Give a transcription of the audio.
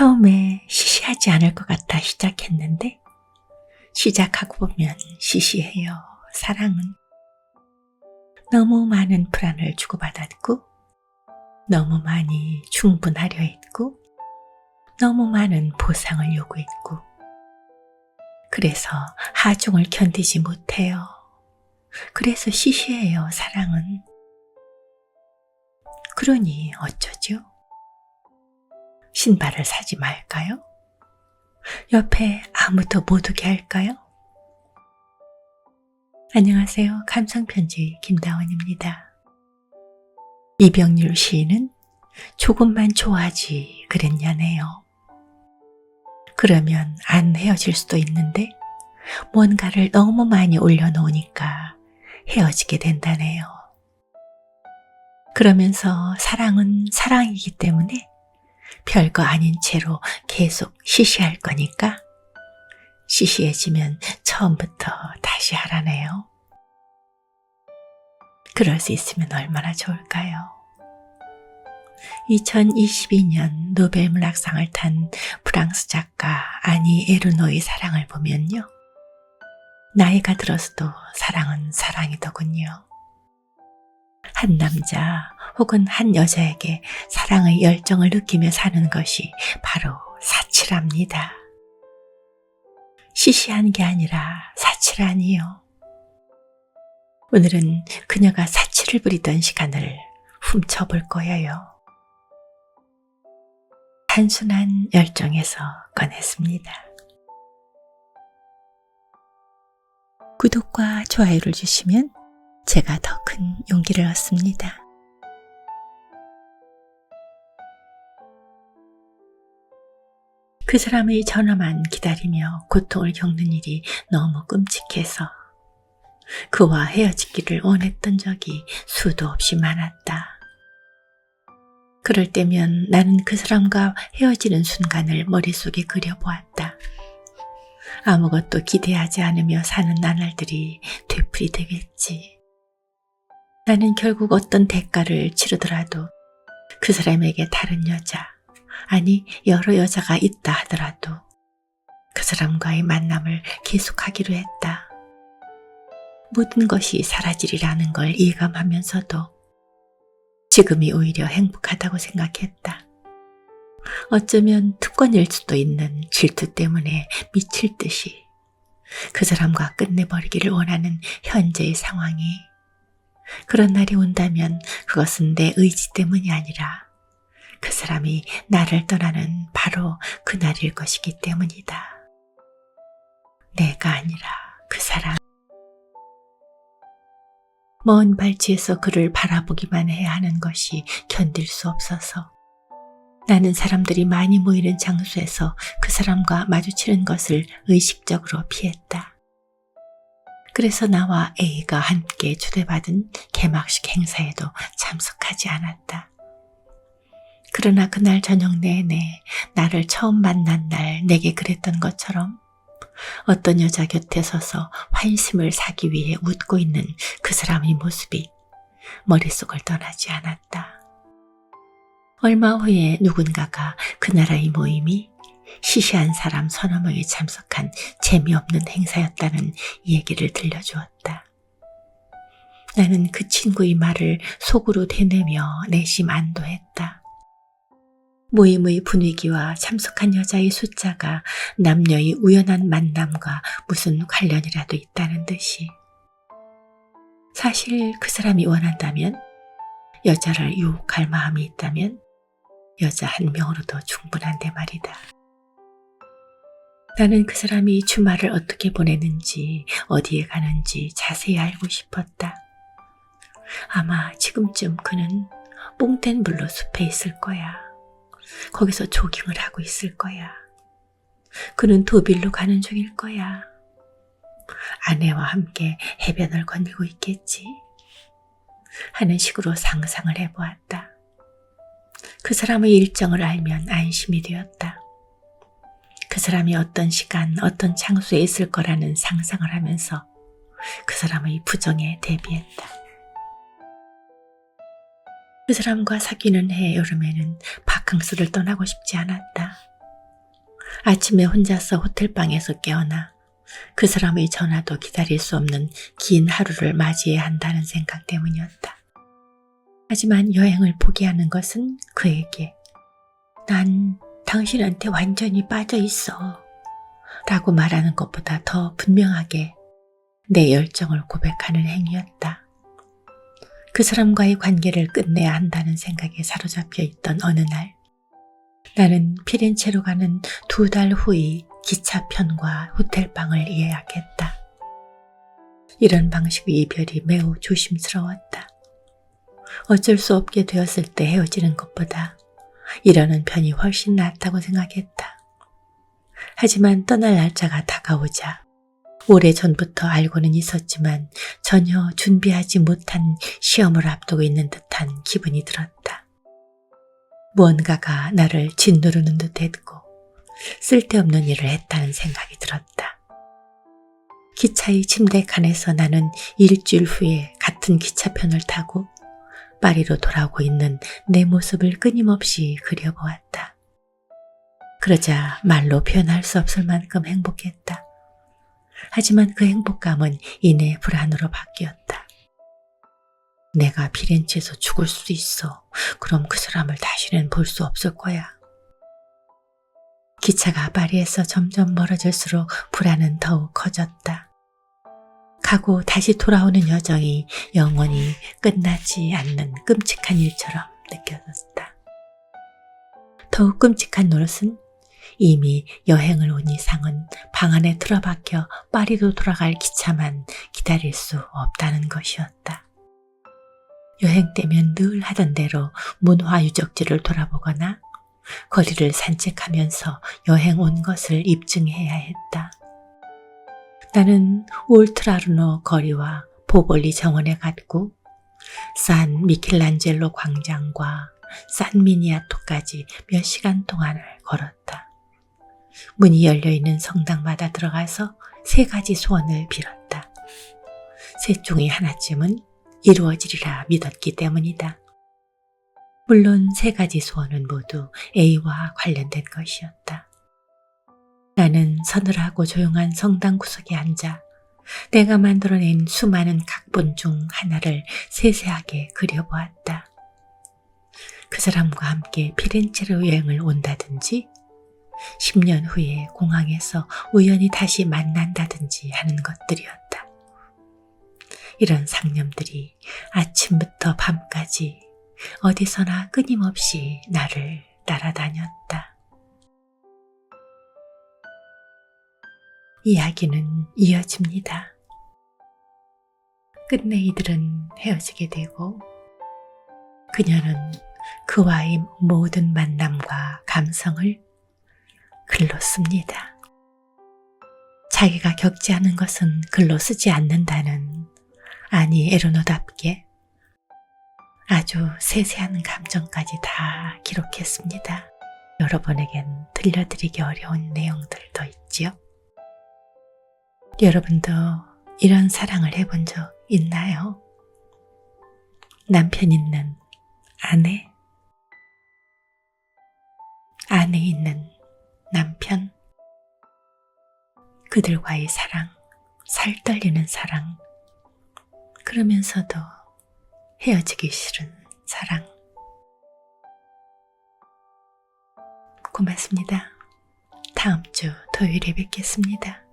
처음에 시시하지 않을 것 같아 시작했는데 시작하고 보면 시시해요. 사랑은 너무 많은 불안을 주고받았고 너무 많이 충분하려 했고 너무 많은 보상을 요구했고 그래서 하중을 견디지 못해요. 그래서 시시해요, 사랑은. 그러니 어쩌죠? 신발을 사지 말까요? 옆에 아무도 못 오게 할까요? 안녕하세요. 감성편지 김다원입니다. 이병률 시인은 조금만 좋아하지 그랬냐네요. 그러면 안 헤어질 수도 있는데 뭔가를 너무 많이 올려놓으니까 헤어지게 된다네요. 그러면서 사랑은 사랑이기 때문에 별거 아닌 채로 계속 시시할 거니까 시시해지면 처음부터 다시 하라네요. 그럴 수 있으면 얼마나 좋을까요? 2022년 노벨 문학상을 탄 프랑스 작가 아니 에르노의 사랑을 보면요. 나이가 들어서도 사랑은 사랑이더군요. 한 남자 혹은 한 여자에게 사랑의 열정을 느끼며 사는 것이 바로 사치랍니다. 시시한 게 아니라 사치라니요. 오늘은 그녀가 사치를 부리던 시간을 훔쳐볼 거예요. 단순한 열정에서 꺼냈습니다. 구독과 좋아요를 주시면 제가 더 큰 용기를 얻습니다. 그 사람의 전화만 기다리며 고통을 겪는 일이 너무 끔찍해서 그와 헤어지기를 원했던 적이 수도 없이 많았다. 그럴 때면 나는 그 사람과 헤어지는 순간을 머릿속에 그려보았다. 아무것도 기대하지 않으며 사는 나날들이 되풀이 되겠지. 나는 결국 어떤 대가를 치르더라도 그 사람에게 다른 여자, 아니 여러 여자가 있다 하더라도 그 사람과의 만남을 계속하기로 했다. 모든 것이 사라지리라는 걸 예감하면서도 지금이 오히려 행복하다고 생각했다. 어쩌면 특권일 수도 있는 질투 때문에 미칠 듯이 그 사람과 끝내버리기를 원하는 현재의 상황이 그런 날이 온다면 그것은 내 의지 때문이 아니라 그 사람이 나를 떠나는 바로 그 날일 것이기 때문이다. 내가 아니라 그 사람. 먼 발치에서 그를 바라보기만 해야 하는 것이 견딜 수 없어서 나는 사람들이 많이 모이는 장소에서 그 사람과 마주치는 것을 의식적으로 피했다. 그래서 나와 A가 함께 초대받은 개막식 행사에도 참석하지 않았다. 그러나 그날 저녁 내내 나를 처음 만난 날 내게 그랬던 것처럼 어떤 여자 곁에 서서 환심을 사기 위해 웃고 있는 그 사람의 모습이 머릿속을 떠나지 않았다. 얼마 후에 누군가가 그 나라의 모임이 시시한 사람 서너 명이 참석한 재미없는 행사였다는 얘기를 들려주었다. 나는 그 친구의 말을 속으로 되뇌며 내심 안도했다. 모임의 분위기와 참석한 여자의 숫자가 남녀의 우연한 만남과 무슨 관련이라도 있다는 듯이. 사실 그 사람이 원한다면, 여자를 유혹할 마음이 있다면, 여자 한 명으로도 충분한데 말이다. 나는 그 사람이 주말을 어떻게 보내는지, 어디에 가는지 자세히 알고 싶었다. 아마 지금쯤 그는 뽕된 물로 숲에 있을 거야. 거기서 조깅을 하고 있을 거야. 그는 도빌로 가는 중일 거야. 아내와 함께 해변을 거니고 있겠지. 하는 식으로 상상을 해보았다. 그 사람의 일정을 알면 안심이 되었다. 그 사람이 어떤 시간, 어떤 장소에 있을 거라는 상상을 하면서 그 사람의 부정에 대비했다. 그 사람과 사귀는 해 여름에는 바캉스를 떠나고 싶지 않았다. 아침에 혼자서 호텔방에서 깨어나 그 사람의 전화도 기다릴 수 없는 긴 하루를 맞이해야 한다는 생각 때문이었다. 하지만 여행을 포기하는 것은 그에게 난 당신한테 완전히 빠져 있어. 라고 말하는 것보다 더 분명하게 내 열정을 고백하는 행위였다. 그 사람과의 관계를 끝내야 한다는 생각에 사로잡혀 있던 어느 날, 나는 피렌체로 가는 두 달 후의 기차편과 호텔방을 예약했다. 이런 방식의 이별이 매우 조심스러웠다. 어쩔 수 없게 되었을 때 헤어지는 것보다 이러는 편이 훨씬 낫다고 생각했다. 하지만 떠날 날짜가 다가오자 오래 전부터 알고는 있었지만 전혀 준비하지 못한 시험을 앞두고 있는 듯한 기분이 들었다. 무언가가 나를 짓누르는 듯 했고 쓸데없는 일을 했다는 생각이 들었다. 기차의 침대 칸에서 나는 일주일 후에 같은 기차편을 타고 파리로 돌아오고 있는 내 모습을 끊임없이 그려보았다. 그러자 말로 표현할 수 없을 만큼 행복했다. 하지만 그 행복감은 이내 불안으로 바뀌었다. 내가 피렌체에서 죽을 수도 있어. 그럼 그 사람을 다시는 볼 수 없을 거야. 기차가 파리에서 점점 멀어질수록 불안은 더욱 커졌다. 가고 다시 돌아오는 여정이 영원히 끝나지 않는 끔찍한 일처럼 느껴졌다. 더욱 끔찍한 노릇은 이미 여행을 온 이상은 방 안에 틀어박혀 파리로 돌아갈 기차만 기다릴 수 없다는 것이었다. 여행 때면 늘 하던 대로 문화 유적지를 돌아보거나 거리를 산책하면서 여행 온 것을 입증해야 했다. 나는 울트라르노 거리와 보볼리 정원에 갔고 산 미켈란젤로 광장과 산 미니아토까지 몇 시간 동안을 걸었다. 문이 열려 있는 성당마다 들어가서 세 가지 소원을 빌었다. 셋 중에 하나쯤은 이루어지리라 믿었기 때문이다. 물론 세 가지 소원은 모두 A와 관련된 것이었다. 나는 서늘하고 조용한 성당 구석에 앉아 내가 만들어낸 수많은 각본 중 하나를 세세하게 그려보았다. 그 사람과 함께 피렌체로 여행을 온다든지 10년 후에 공항에서 우연히 다시 만난다든지 하는 것들이었다. 이런 상념들이 아침부터 밤까지 어디서나 끊임없이 나를 따라다녔다. 이야기는 이어집니다. 끝내 이들은 헤어지게 되고 그녀는 그와의 모든 만남과 감성을 글로 씁니다. 자기가 겪지 않은 것은 글로 쓰지 않는다는 아니 에르노답게 아주 세세한 감정까지 다 기록했습니다. 여러분에겐 들려드리기 어려운 내용들도 있지요. 여러분도 이런 사랑을 해본 적 있나요? 남편 있는 아내? 아내 있는 남편? 그들과의 사랑, 살 떨리는 사랑, 그러면서도 헤어지기 싫은 사랑. 고맙습니다. 다음 주 토요일에 뵙겠습니다.